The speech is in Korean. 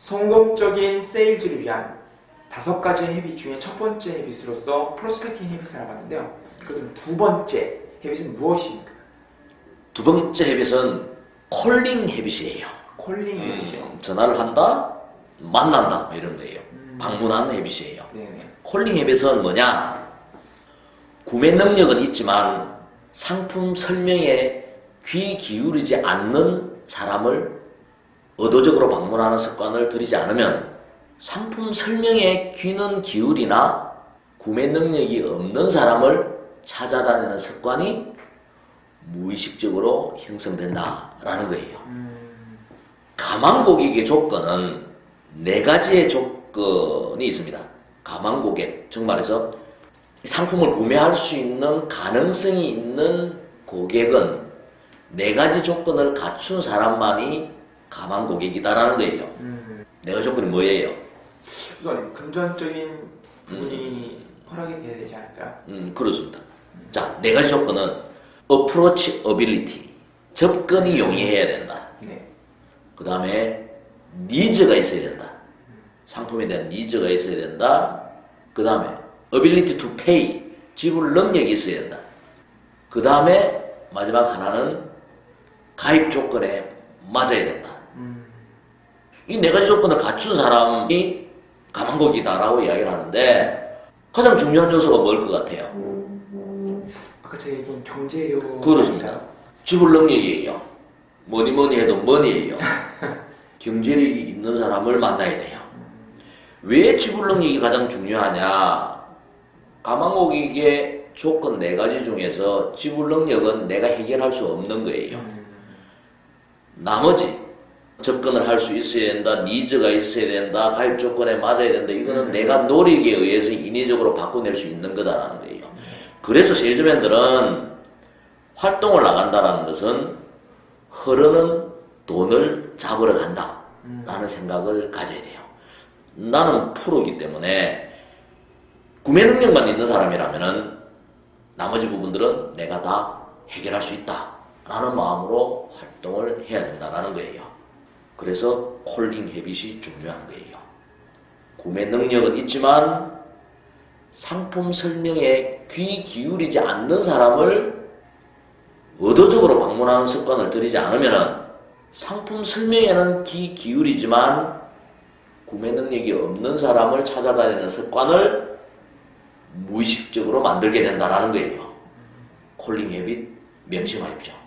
성공적인 세일즈를 위한 다섯 가지 헤빗 중에 첫 번째 헤빗으로서 프로스펙팅 헤빗을 알아봤는데요. 그럼 두 번째 헤빗은 무엇입니까? 두 번째 헤빗은 콜링 헤빗이에요. 콜링 헤빗이요. 음, 전화를 한다, 만난다 뭐 이런 거예요. 방문하는 헤빗이에요. 네네. 콜링 헤빗은 뭐냐? 구매 능력은 있지만 상품 설명에 귀 기울이지 않는 사람을 의도적으로 방문하는 습관을 들이지 않으면 상품 설명에 귀는 기울이나 구매 능력이 없는 사람을 찾아다니는 습관이 무의식적으로 형성된다라는 거예요. 가망 고객의 조건은 네 가지의 조건이 있습니다. 가망 고객, 즉 말해서 상품을 구매할 수 있는 가능성이 있는 고객은 네 가지 조건을 갖춘 사람만이 가망 고객이다라는 거예요. 네 가지 조건이 뭐예요? 우선 금전적인 부분이 허락이 돼야 되지 않을까요? 음, 그렇습니다. 자, 네 가지 조건은 approach ability, 접근이 용이해야 된다. 네. 그 다음에 니즈가 있어야 된다. 상품에 대한 니즈가 있어야 된다. 그 다음에 ability to pay, 지불 능력이 있어야 된다. 그 다음에 마지막 하나는 가입 조건에 맞아야 된다. 이 네 가지 조건을 갖춘 사람이 가망곡이다라고 이야기를 하는데 가장 중요한 요소가 뭘 것 같아요? 아까 제가 얘기한 경제력. 그렇습니다. 지불 능력이에요. 뭐니 뭐니 해도 머니예요. 경제력이 있는 사람을 만나야 돼요. 왜 지불 능력이 가장 중요하냐? 가망고객의 조건 네 가지 중에서 지불 능력은 내가 해결할 수 없는 거예요. 나머지 접근을 할 수 있어야 된다, 니즈가 있어야 된다, 가입 조건에 맞아야 된다. 이거는 내가 노력에 의해서 인위적으로 바꿔낼 수 있는 거다라는 거예요. 그래서 세일즈맨들은 활동을 나간다라는 것은 흐르는 돈을 잡으러 간다 라는 생각을 가져야 돼요. 나는 프로이기 때문에 구매 능력만 있는 사람이라면은 나머지 부분들은 내가 다 해결할 수 있다 라는 마음으로 활동을 해야 된다라는 거예요. 그래서 콜링 헤빗이 중요한 거예요. 구매 능력은 있지만 상품 설명에 귀 기울이지 않는 사람을 의도적으로 방문하는 습관을 들이지 않으면 상품 설명에는 귀 기울이지만 구매 능력이 없는 사람을 찾아다니는 습관을 무의식적으로 만들게 된다는 거예요. 콜링 헤빗 명심하십시오.